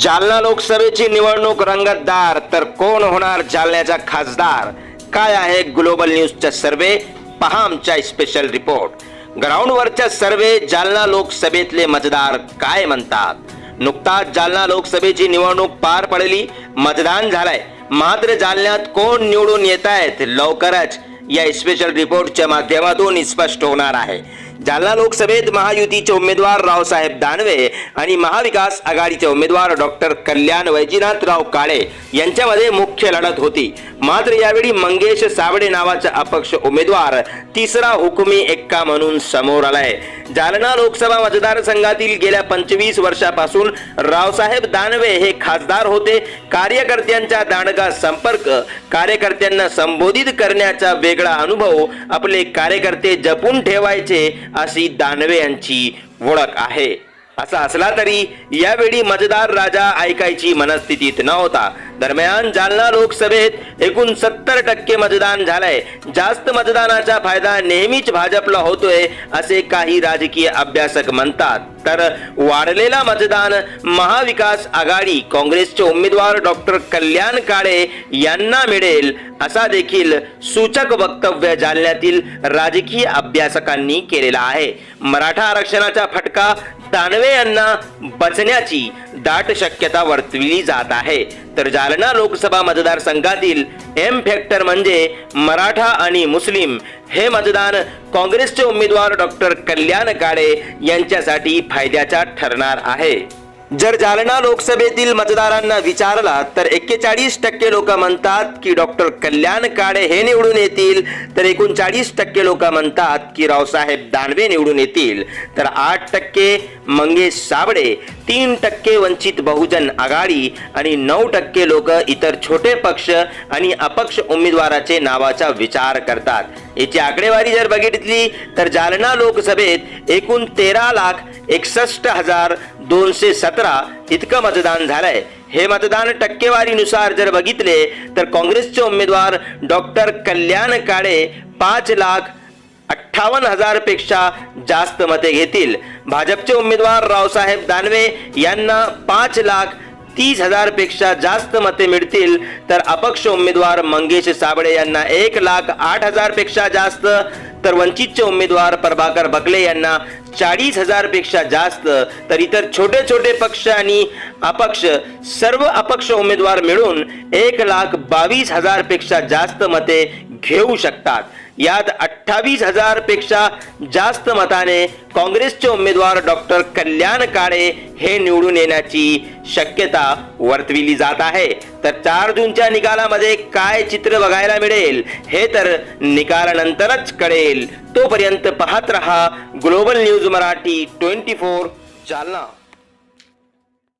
जालना लोकसभेची निवडणूक रंगतदार तर कोण होणार जालन्याचा खासदार? काय आहे ग्लोबल न्यूजचा सर्वे? पहा आमच्या स्पेशल रिपोर्ट ग्राउंडवरच्या सर्वे जालना लोकसभेतले मतदार काय म्हणतात? नुकताच जालना लोकसभेची निवडणूक पार पडली मतदान झालंय. मात्र जालन्यात कोण निवडून येत आहेत लवकरच या स्पेशल रिपोर्टच्या माध्यमातून स्पष्ट होणार आहे. जालना लोकसभेत महायुतीचे उमेदवार रावसाहेब दानवे आणि महाविकास आघाडीचे उमेदवार डॉक्टर कल्याण वैजिनाथराव काळे यांच्यामध्ये मुख्य लढत होती. मात्र यावेळी मंगेश सावडे नावाचा अपक्ष उमेदवार तिसरा हुकुमी एक्का म्हणून समोर आलाय. जालना लोकसभा मतदारसंघातील गेल्या पंचवीस वर्षापासून रावसाहेब दानवे हे खासदार होते. कार्यकर्त्यांचा दांडगा संपर्क कार्यकर्त्यांना संबोधित करण्याचा वेगळा अनुभव आपले कार्यकर्ते जपून ठेवायचे अशी दानवे यांची ओळख आहे. असा असला तरी यावेळी मजेदार राजा ऐकायची मनस्थितीत नव्हता दरम्यान जालना लोकसभेत एकूण सत्तर टक्के मतदान झालंय. जास्त मतदानाचा फायदा नेहमीच भाजपला होतोय असे काही राजकीय अभ्यासक म्हणतात. तर वाढलेला मतदान महाविकास आघाडी काँग्रेसचे उमेदवार डॉक्टर कल्याण काळे यांना मिळेल असा देखील सूचक वक्तव्य जालन्यातील राजकीय अभ्यासकांनी केलेला आहे. मराठा आरक्षणाचा फटका दानवे यांना बचण्याची दाट शक्यता वर्तविली जात आहे. तर जालना लोकसभा मतदारसंघातील एम फॅक्टर म्हणजे मराठा आणि मुस्लिम हे मतदान काँग्रेसचे उमेदवार डॉक्टर कल्याण काळे यांच्यासाठी फायद्याचा ठरणार आहे. जर जालना लोकसभेतील मतदारांना विचारला तर एक्केचाळीस टक्के लोक म्हणतात की डॉक्टर कल्याण काळे हे निवडून येतील तर एकोणचाळीस टक्के लोक म्हणतात की रावसाहेब दानवे निवडून येतील. तर आठ टक्के मंगेश साबळे तीन टक्के वंचित बहुजन आघाडी आणि नऊ टक्के लोक इतर छोटे पक्ष आणि अपक्ष उमेदवाराचे नावाचा विचार करतात. याची आकडेवारी जर बघितली तर जालना लोकसभेत एकूण तेरा लाख एकसष्ट हजार दोनशे सतरा इतकं मतदान झालंय. हे मतदान टक्केवारीनुसार जर बघितले तर काँग्रेसचे उमेदवार डॉक्टर कल्याण काळे पाच लाख अठ्ठावन्न हजारपेक्षा जास्त मते घेतील. भाजपचे उमेदवार रावसाहेब दानवे यांना पाच लाख तीस हजारपेक्षा जास्त मते मिळतील. तर अपक्ष उमेदवार मंगेश साबळे यांना एक लाख आठ हजारपेक्षा जास्त. तर वंचितचे उमेदवार प्रभाकर बकले यांना चाळीस हजारपेक्षा जास्त तर इतर छोटे छोटे पक्ष आणि अपक्ष सर्व अपक्ष उमेदवार मिळून एक लाख बावीस हजारपेक्षा जास्त मते घेऊ शकतात. यात अठ्ठावीस हजारपेक्षा जास्त मताने काँग्रेसचे उमेदवार डॉक्टर कल्याण काळे हे निवडून येण्याची शक्यता वर्तविली जात आहे. तर चार जूनच्या निकालामध्ये काय चित्र बघायला मिळेल हे तर निकालानंतरच कळेल. तोपर्यंत पाहत रहा global news Marathi twenty four Jalna.